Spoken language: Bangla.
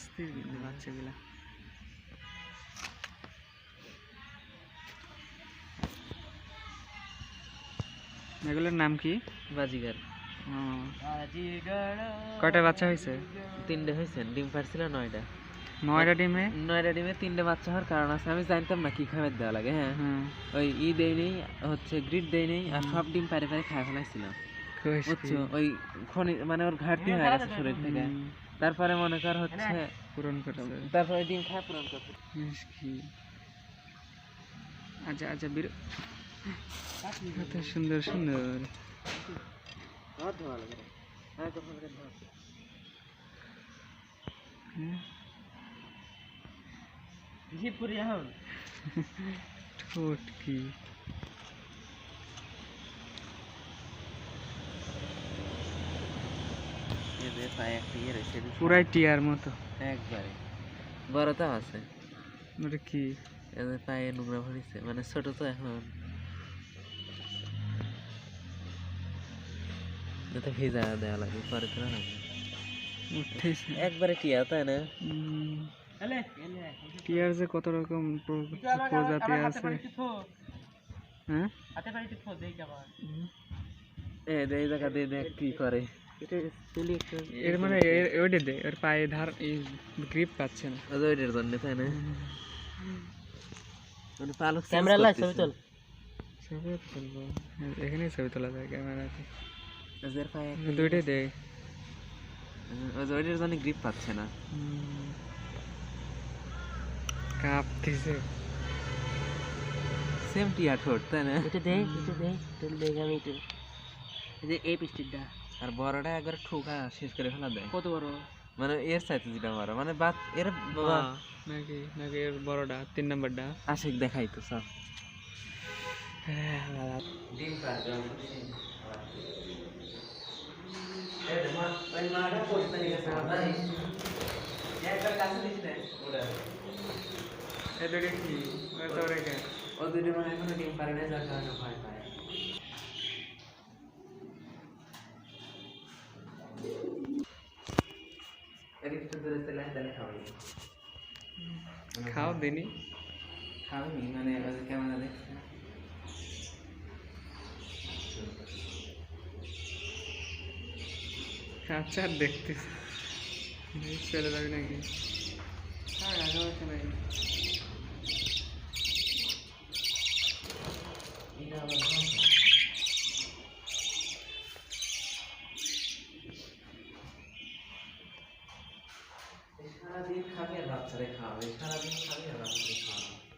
অস্থির কিন্তু বাচ্চাগুলা। এগুলোর নাম কি? বাজিগার। কয়টা বাচ্চা হয়েছে? তিনটে হয়েছে ডিম পারছিল নয়টা। নয়টা ডিমে? নয়টা ডিমে তিনটে বাচ্চা হওয়ার কারণ আছে আমি জানতাম না কি খাবার দেওয়া লাগে হ্যাঁ। হ্যাঁ। ওই ই দেই নেই হচ্ছে গ্রিড দেই নেই আর সব ডিম পারে পারে খাই ফেলাইছিলাম বুঝছ? ওই খনি মানে ওর ঘাটতি হয়ে গেছে শরীর থেকে। তারপরে মনে কর হচ্ছে পূরণ করছে তারপরে ডিম খায় পূরণ করছে কইস কি। আচ্ছা আচ্ছা বির কত সুন্দর সুন্দর। ধর ধোয়া লাগে রে। হ্যাঁ, কখন করে ধর। হ্যাঁ, ঘি পুরি এখন ঠোঁট কি পায়ে একটা ইয়ে রয়েছে পুরাই টিয়ার মতো। একবারে। বড় তো আছে। ওটা কি? এদের পায়ে নোংরা ভরিছে মানে ছোট তো এখন। এটা ভিজা দেওয়া লাগে পরে তো না একবারে টিয়া তাই না? টিয়ার যে কত রকম প্রজাতি আছে। হ্যাঁ? এ দে এই জায়গা দিয়ে দেখ কি করে। এর মানে ওইটা দে ওর পায়ে ধার এই গ্রিপ পাচ্ছে না। ওইটার জন্য তাই না? মানে পালক ক্যামেরা লাই ছবি তোল। ছবি তুলবো। এখানে ছবি তোলা যায় ক্যামেরাতে। ওদের পায়ে দুইটাই দে। ওই ওইটার জন্য গ্রিপ পাচ্ছে না। কাঁপতেছে। সেম টিয়া ঠোঁট তাই না? এটা দে এটা দে তোল দেখ আমি একটু এই যে এই পিস্টিকটা আর বড়টা একবার ঠোকা শেষ করে ফেলা দেয়। কত বড়? মানে এর সাইতে যেটা বড় মানে বাদ এর বাবা নাকি নাকি এর বড়টা তিন নাম্বারটা। আশিক দেখাই তো সব ডিম কি? ওর তো রেখে। ও দুটো মানে এখনও ডিম পারে না যার কারণে ভয় পায়। চলে আয়, তাহলে খাওয়াই খাও দিনি। খাওয়াই মানে এবার কেমন ক্যামেরা দেখছে আচ্ছা আর দেখতেছি চলে যাবি নাকি? হ্যাঁ আশেপাশে নাই সারাদিন খাবি আর বাচ্চারে খাওয়াবে সারাদিন খাবি আর বাচ্চারে খাওয়াবে